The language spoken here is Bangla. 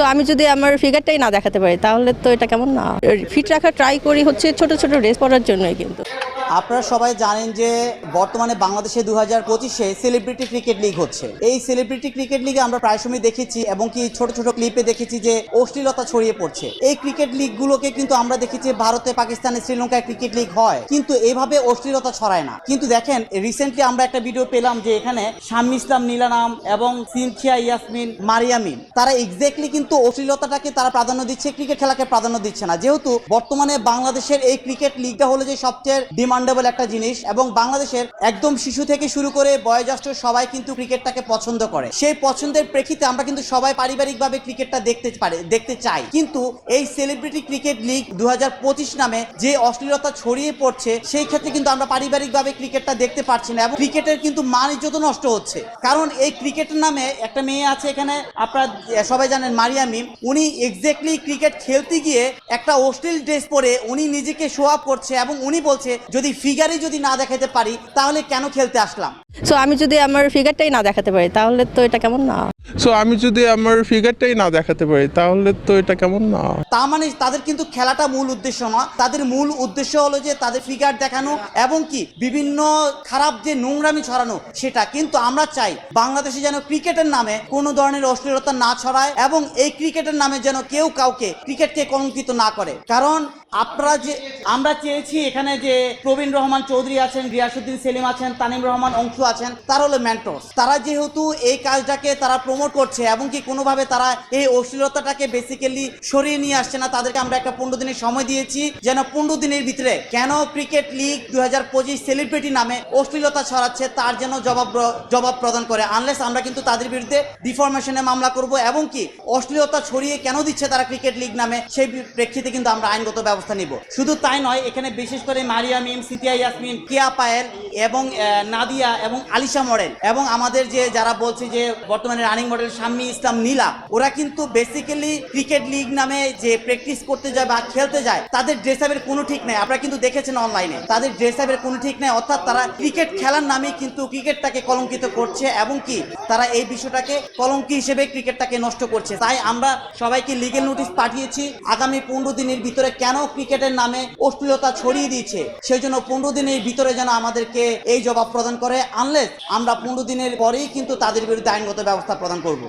সো আমি যদি আমার ফিগারটাই না দেখাতে পারি, তাহলে তো এটা কেমন না? ফিট রাখা ট্রাই করি হচ্ছে ছোট ছোট ড্রেস পরার জন্যই কিন্তু। আপনারা সবাই জানেন যে বর্তমানে বাংলাদেশে দু হাজার পঁচিশে সেলিব্রিটি ক্রিকেট লিগ হচ্ছে। এই সেলিব্রিটি ক্রিকেট লিগে আমরা প্রায় সময় দেখেছি এবং কি ছোট ছোট ক্লিপে দেখেছি যে অশ্লীলতা ছড়িয়ে পড়ছে। এই ক্রিকেট লিগগুলোকে কিন্তু আমরা দেখেছি ভারতে, পাকিস্তানে, শ্রীলঙ্কায় ক্রিকেট লিগ হয়। কিন্তু এভাবে অশ্লীলতা ছড়ায় না। কিন্তু দেখেন রিসেন্টলি আমরা একটা ভিডিও পেলাম যে এখানে শাম্মী ইসলাম নীলানাম এবং সিনথিয়া ইয়াসমিন মারিয়ামিন তারা এক্স্যাক্টলি কিন্তু অশ্লীলতাটাকে তারা প্রাধান্য দিচ্ছে ক্রিকেট খেলাকে প্রাধান্য দিচ্ছে না। যেহেতু বর্তমানে বাংলাদেশের এই ক্রিকেট লিগটা হলো যে সবচেয়ে ডিমান্ডেবল একটা জিনিস এবং বাংলাদেশের একদম শিশু থেকে শুরু করে বয়োজ্যেষ্ঠ সবাই কিন্তু ক্রিকেটটাকে পছন্দ করে। সেই পছন্দের প্রেক্ষিতে আমরা কিন্তু সবাই পারিবারিকভাবে ক্রিকেটটা দেখতে পারে, দেখতে চাই। কিন্তু এই সেলিব্রিটি ক্রিকেট লিগ দু নামে যে অশ্লীলতা ছড়িয়ে পড়ছে, সেই ক্ষেত্রে কিন্তু আমরা পারিবারিকভাবে ক্রিকেটটা দেখতে পারছি না এবং ক্রিকেটের কিন্তু মান ইজ্জত নষ্ট হচ্ছে। কারণ এই ক্রিকেটের নামে একটা মেয়ে আছে এখানে, আপনারা সবাই জানেন মারিয়া মিম। উনি এক্স্যাক্টলি ক্রিকেট খেলতে গিয়ে একটা অশ্লীল ড্রেস পরে উনি নিজেকে শো আপ করছে এবং উনি বলছে, যদি ফিগারই যদি না দেখাতে পারি তাহলে কেন খেলতে আসলাম? সো আমি যদি আমার ফিগারটাই না দেখাতে পারি তাহলে তো এটা কেমন না? সো আমি যদি আমার ফিগারটাই না দেখাতে পারি তাহলে তো এটা কেমন না? তা মানে তাদের কিন্তু খেলাটা মূল উদ্দেশ্য না তাদের মূল উদ্দেশ্য হলো যে তাদের ফিগার দেখানো এবং কি বিভিন্ন খারাপ যে নোংরামি ছড়ানো সেটা কিন্তু আমরা চাই বাংলাদেশে যেন ক্রিকেটের নামে কোনো ধরনের অশ্লীলতা না ছড়ায় এবং এই ক্রিকেটের নামে যেন কেউ কাউকে ক্রিকেটকে কলঙ্কিত না করে। কারণ আপনারা যে আমরা চেয়েছি এখানে যে প্রবীণ রহমান চৌধুরী আছেন রিয়াসুদ্দিন সেলিম আছেন তানিম রহমান অংশু আছেন, তারা হলো ম্যান্টস তারা যেহেতু এই কাজটাকে তারা প্রমোট করছে এবং কি কোনোভাবে তারা এই অশ্লীলতাটাকে বেসিক্যালি সরিয়ে নিয়ে আসছে না, তাদেরকে আমরা একটা পনেরো দিনের সময় দিয়েছি, যেন পনেরো দিনের ভিতরে কেন ক্রিকেট লিগ দু হাজার পঁচিশ সেলিব্রিটি নামে অশ্লীলতা ছড়াচ্ছে, তার যেন জবাব জবাব প্রদান করে। আনলেস আমরা কিন্তু তাদের বিরুদ্ধে ডিফরমেশনে মামলা করব এবং কি অশ্লীলতা ছড়িয়ে কেন দিচ্ছে তারা ক্রিকেট লিগ নামে, সেই প্রেক্ষিতে কিন্তু আমরা আইনগত ব্যবস্থা নিব। শুধু তাই নয়, এখানে বিশেষ করে মারিয়া মিম সিতিয়া ইয়াসমিন, কিয়া পায়েল এবং নাদিয়া এবং আলিশা মডেল এবং আমাদের যে যারা বলছে যে বর্তমানে রানিং মডেল শাম্মী ইসলাম নীলা, ওরা কিন্তু বেসিক্যালি ক্রিকেট লিগ নামে যে প্র্যাকটিস করতে যায় বা খেলতে যায়, তাদের ড্রেস আপের কোনো ঠিক নেই। আপনারা কিন্তু দেখেছেন অনলাইনে তাদের ড্রেস আপের কোনো ঠিক নেই, অর্থাৎ তারা ক্রিকেট খেলার নামে কিন্তু ক্রিকেটটাকে কলঙ্কিত করছে এবং কি, তারা এই বিষয়টাকে কলঙ্কি হিসেবে ক্রিকেটটাকে নষ্ট করছে। তাই আমরা সবাইকে লিগেল নোটিশ পাঠিয়েছি, আগামী পনেরো দিনের ভিতরে কেন ক্রিকেটের নামে অশ্লীলতা ছড়িয়ে দিয়েছে সেই জন্য পনেরো দিনের ভিতরে যেন আমাদেরকে এই জবাব প্রদান করে। আনলেস আমরা পনেরো দিনের পরেই কিন্তু তাদের বিরুদ্ধে আইনগত ব্যবস্থা প্রদান করব।